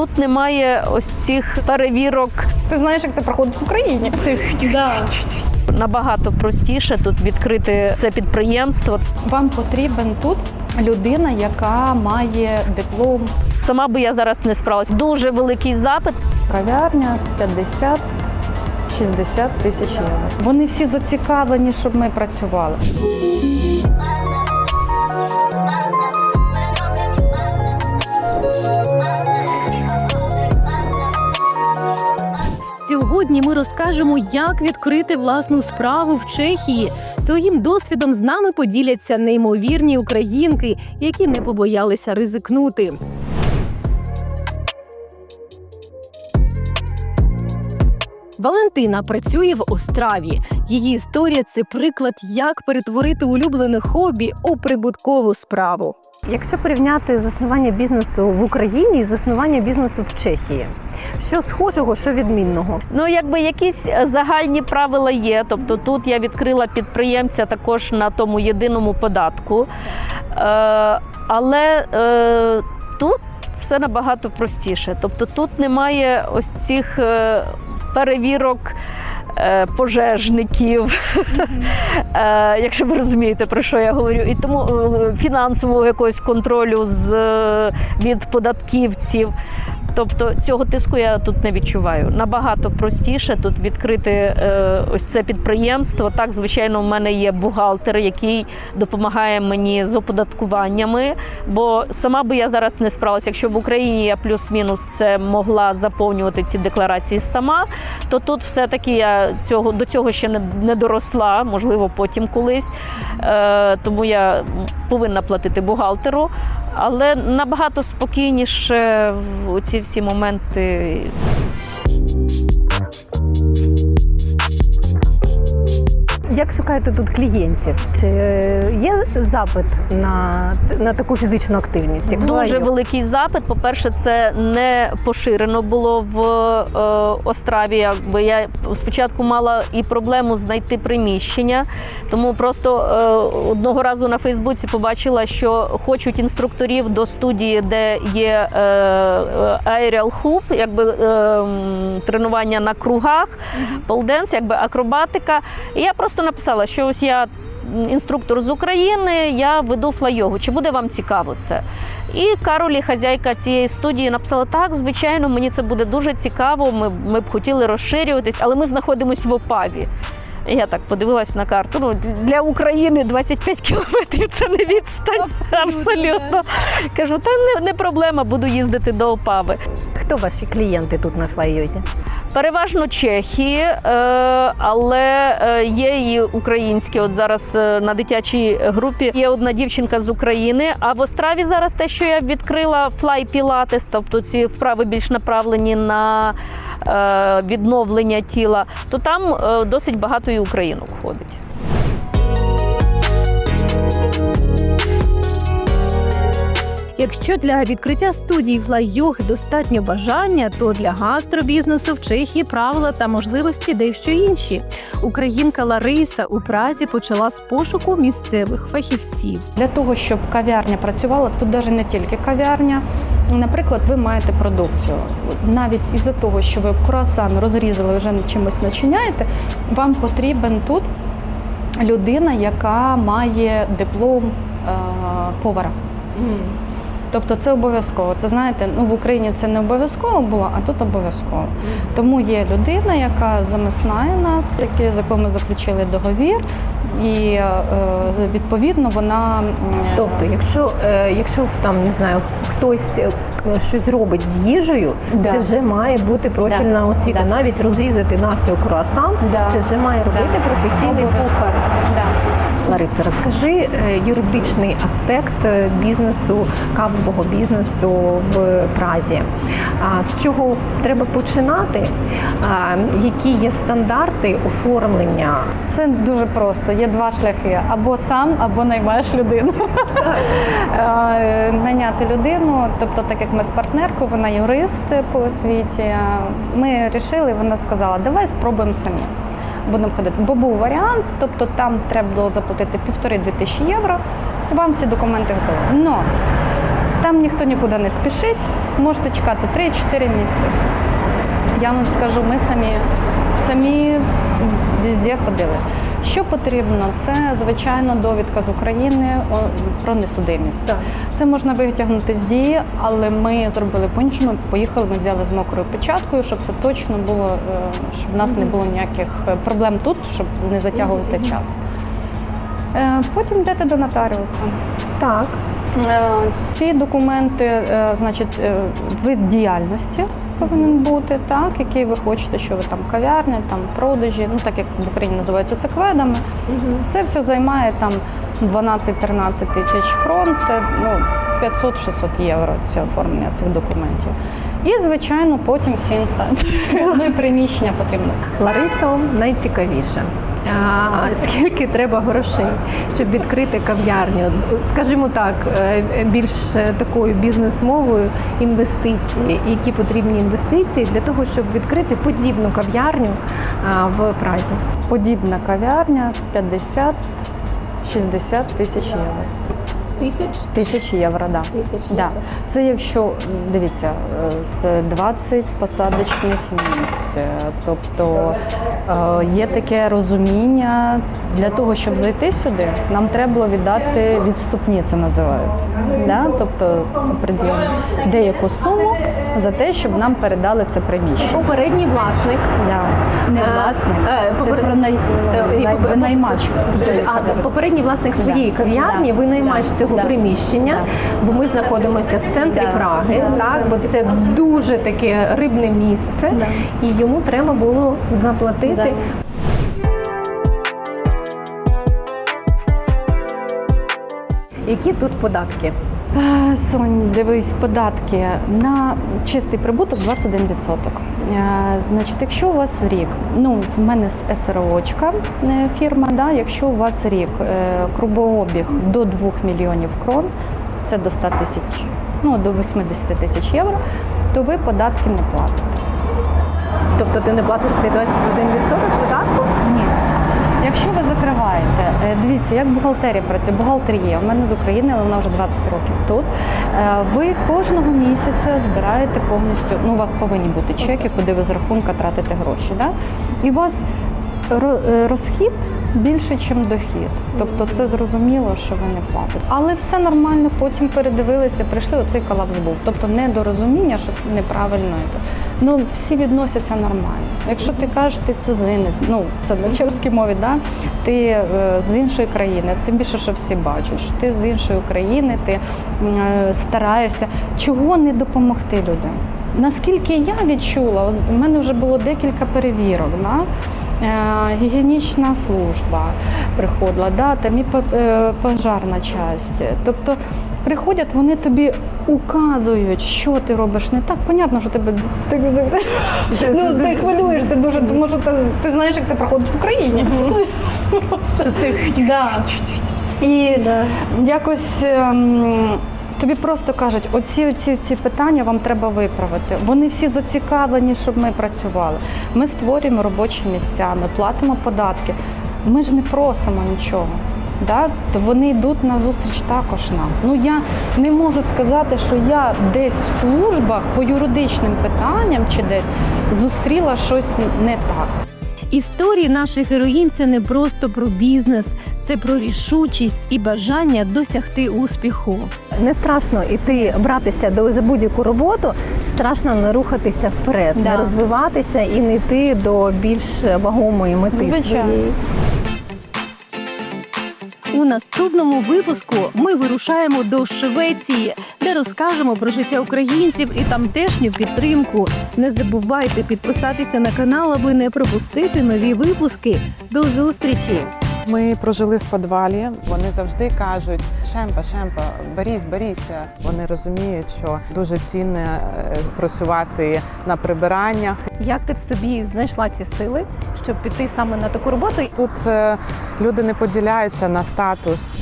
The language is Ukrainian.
тут немає ось цих перевірок. Ти знаєш, як це проходить в Україні? Да. Набагато простіше тут відкрити це підприємство. Вам потрібен тут людина, яка має диплом Сама би я зараз не справилась. Дуже великий запит. Кав'ярня 50-60 тисяч євро. Вони всі зацікавлені, щоб ми працювали. Сьогодні ми розкажемо, як відкрити власну справу в Чехії. Своїм досвідом з нами поділяться неймовірні українки, які не побоялися ризикнути. Валентина працює в Остраві. Її історія це приклад, як перетворити улюблене хобі у прибуткову справу. Якщо порівняти заснування бізнесу в Україні і заснування бізнесу в Чехії, що схожого, що відмінного? Ну, якби якісь е, загальні правила є. Тобто тут я відкрила підприємця також на тому єдиному податку. Е, але е, тут все набагато простіше. Тобто тут немає ось цих е, перевірок. е, Пожежників, Е, якщо ви розумієте, про що я говорю, і тому е, фінансового якогось контролю з, від податківців. Тобто цього тиску я тут не відчуваю. Набагато простіше тут відкрити е, ось це підприємство. Так, звичайно, в мене є бухгалтер, який допомагає мені з оподаткуваннями. Бо сама би я зараз не справилася. Якщо в Україні я плюс-мінус це могла заповнювати ці декларації сама, то тут все-таки я цього до цього ще не, не доросла, можливо, потім колись. Е, тому я повинна платити бухгалтеру. Але набагато спокійніше у ці всі моменти. Як шукаєте тут клієнтів? Чи е, є запит на, на таку фізичну активність? Як Дуже буває? великий запит. По-перше, це не поширено було в е, Остраві. Якби я спочатку мала і проблему знайти приміщення, тому просто е, одного разу на Фейсбуці побачила, що хочуть інструкторів до студії, де є е, е, Aerial Hub, якби е, тренування на кругах, полденс, якби акробатика. І я просто написала, що ось я інструктор з України, я веду флайогу. Чи буде вам цікаво це? І Каролі, хазяйка цієї студії, написала: так, звичайно, мені це буде дуже цікаво. Ми, ми б хотіли розширюватись, але ми знаходимося в Опаві. Я так подивилась на карту. Ну для України 25 кілометрів це не відстань. Абсолютно. Кажу, та не, не проблема, буду їздити до Опави. Хто ваші клієнти тут на флайозі? Переважно чехи, е, але е, є і українські. От зараз е, на дитячій групі є одна дівчинка з України. А в Остраві зараз те, що я відкрила флай пілатес, тобто ці вправи більш направлені на відновлення тіла, то там досить багато і українок ходить. Якщо для відкриття студії флай-йоги достатньо бажання, то для гастробізнесу в Чехії правила та можливості дещо інші. Українка Лариса у Празі почала з пошуку місцевих фахівців. Для того, щоб кав'ярня працювала, тут навіть не тільки кав'ярня. Наприклад, ви маєте продукцію. Навіть із-за того, що ви круасан розрізали, вже чимось начиняєте, вам потрібен тут людина, яка має диплом е, повара. Тобто це обов'язково. Це знаєте, ну в Україні це не обов'язково було, а тут обов'язково. Тому є людина, яка замиснає нас, з якою ми заключили договір, і е, відповідно вона Тобто, якщо, е, якщо там не знаю, хтось е, щось робить з їжею, Да. це вже має бути профільна Да. освіта. Да. Навіть розрізати навпіл круасан, Да. це вже має робити Да. професійний кухар. Да. Лариса, розкажи е, юридичний аспект е, бізнесу, кавового бізнесу в Празі. З чого треба починати? Які є стандарти оформлення? Це дуже просто. Є два шляхи: або сам, або наймаєш людину. Найняти людину, тобто, так як ми з партнеркою, вона юрист по освіті. Ми вирішили, вона сказала, давай спробуємо самі. Будемо ходити. Бо був варіант, тобто там треба було заплатити півтори-дві тисячі євро, вам всі документи готові. Но Там ніхто нікуди не спішить, можете чекати 3-4 місяці. Я вам скажу, ми самі, самі везде ходили. Що потрібно? Це звичайно довідка з України про несудимість. Так. Це можна витягнути з дії, але ми зробили по-іншому. Поїхали, ми взяли з мокрою печаткою, щоб це точно було, е, щоб в нас не було ніяких е, проблем тут, щоб не затягувати час. Е, Потім йдете до нотаріуса. Так. Ці документи, значить, вид діяльності повинен бути, так, який ви хочете, що ви там кав'ярня, там продажі, ну так як в Україні називаються це кведами. Це все займає там 12-13 тисяч крон, це ну, 500-600 євро це оформлення цих документів. І, звичайно, потім всі інстанції. Ну і приміщення потрібно. Ларисо, найцікавіше. Скільки треба грошей, щоб відкрити кав'ярню? Скажімо так, е, більш е, такою бізнес-мовою інвестиції. Які потрібні інвестиції для того, щоб відкрити подібну кав'ярню в Празі? Подібна кав'ярня 50-60 тисяч євро. Тисяч Тисяч євро, так. Да. тисяч. Да. Це якщо дивіться з 20 посадочних місць. Тобто е, є таке розуміння для того, щоб зайти сюди, нам треба було віддати відступні, це називається. Да? Тобто деяку суму за те, щоб нам передали це приміщення. Попередній власник Да. Не Е, власник, е, це попер- про най... А, попередній власник своєї кав'ярні, Да. ви наймач Да. Цього Да. приміщення, бо ми знаходимося в центрі Да. Праги, Да. так, бо це дуже таке рибне місце, Да. і йому треба було заплатити. Да. Які тут податки? Е, Сонь, дивись, податки на чистий прибуток 21%. Е, Значить, якщо у вас рік, ну в мене с- СРОчка е, фірма, да, якщо у вас рік кругообіг до 2 мільйонів крон, це до 100 тисяч, ну до 80 тисяч євро, то ви податки не платите. Тобто ти не платиш цей 21% податку? Ні. Якщо ви закриваєте, е, дивіться, як бухгалтерія працює. Бухгалтер є. У мене з України, але вона вже 20 років тут. Е, Ви кожного місяця збираєте повністю. Ну, у вас повинні бути чеки, куди ви з рахунка тратите гроші. Да? І у вас е, розхід більше, ніж дохід. Тобто це зрозуміло, що ви не платите. Але все нормально, потім передивилися, прийшли оцей колапс був. Тобто недорозуміння, що неправильно. йде. Ну, всі відносяться нормально. Якщо ти кажеш, ти цезинець, ну це на чешській мові, да? ти е, з іншої країни, тим більше, що всі що ти з іншої країни, ти е, стараєшся, чого не допомогти людям. Наскільки я відчула, от у мене вже було декілька перевірок. Да? Е, Гігієнічна служба приходила, да, там і е, пожарна часть. Тобто приходять, вони тобі указують, що ти робиш не так. Понятно, що тебе ну, ти хвилюєшся дуже, тому що ти, ти знаєш, як це проходить в Україні. Да. І якось ем, тобі просто кажуть, оці, оці ці питання вам треба виправити. Вони всі зацікавлені, щоб ми працювали. Ми створюємо робочі місця, ми платимо податки. Ми ж не просимо нічого. Да? То вони йдуть на зустріч також нам. Ну я не можу сказати, що я десь в службах по юридичним питанням чи десь зустріла щось не так. Історії наших героїнь це не просто про бізнес, це про рішучість і бажання досягти успіху. Не страшно іти братися до за будь-яку роботу, страшно не рухатися вперед, Да. не розвиватися і не йти до більш вагомої мети Звичайно. своєї. У наступному випуску ми вирушаємо до Швеції, де розкажемо про життя українців і тамтешню підтримку. Не забувайте підписатися на канал, аби не пропустити нові випуски. До зустрічі! Ми прожили в підвалі. Вони завжди кажуть: Шемпа, Шемпа, берісь, беріся. Вони розуміють, що дуже цінно е, працювати на прибираннях. Як ти в собі знайшла ці сили, щоб піти саме на таку роботу? Тут е, люди не поділяються на статус.